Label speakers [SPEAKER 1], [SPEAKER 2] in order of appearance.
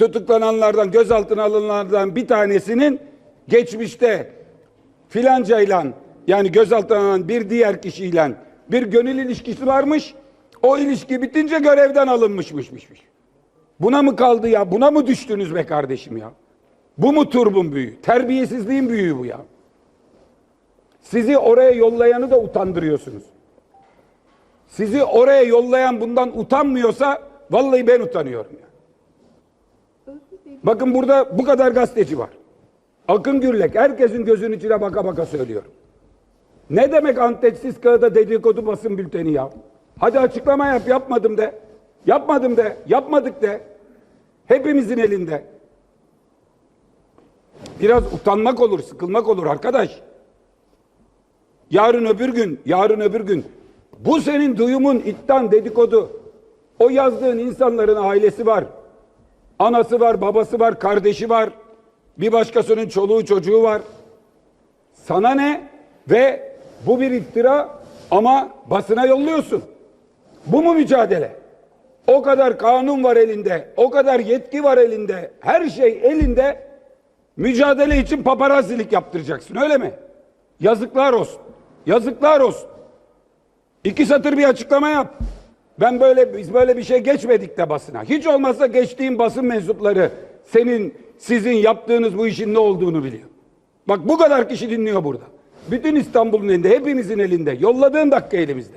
[SPEAKER 1] tutuklananlardan, gözaltına alınanlardan bir tanesinin geçmişte filancayla yani gözaltına alınan bir diğer kişiyle bir gönül ilişkisi varmış. O ilişki bitince görevden alınmışmışmış. Buna mı kaldı ya? Buna mı düştünüz be kardeşim ya? Bu mu turbun büyüğü? Terbiyesizliğin büyüğü bu ya. Sizi oraya yollayanı da utandırıyorsunuz. Sizi oraya yollayan bundan utanmıyorsa vallahi ben utanıyorum ya. Bakın burada bu kadar gazeteci var. Akın Gürlek herkesin gözünün içine baka baka söylüyorum. Ne demek antetsiz kağıda dedikodu basın bülteni ya? Hadi açıklama yap yapmadım de. Yapmadım de. Yapmadık de. Hepimizin elinde. Biraz utanmak olur, sıkılmak olur arkadaş. Yarın öbür gün, yarın öbür gün bu senin duyumun, iddian, dedikodu. O yazdığın insanların ailesi var. Anası var, babası var, kardeşi var. Bir başkasının çoluğu çocuğu var. Sana ne? Ve bu bir iftira ama basına yolluyorsun. Bu mu mücadele? O kadar kanun var elinde, o kadar yetki var elinde, her şey elinde. Mücadele için paparazilik yaptıracaksın öyle mi? Yazıklar olsun. Yazıklar olsun. İki satır bir açıklama yap. Ben böyle biz böyle bir şey geçmedik de basına. Hiç olmazsa geçtiğin basın mensupları senin sizin yaptığınız bu işin ne olduğunu biliyor. Bak bu kadar kişi dinliyor burada. Bütün İstanbul'un elinde, hepimizin elinde. Yolladığın dakika elimizde.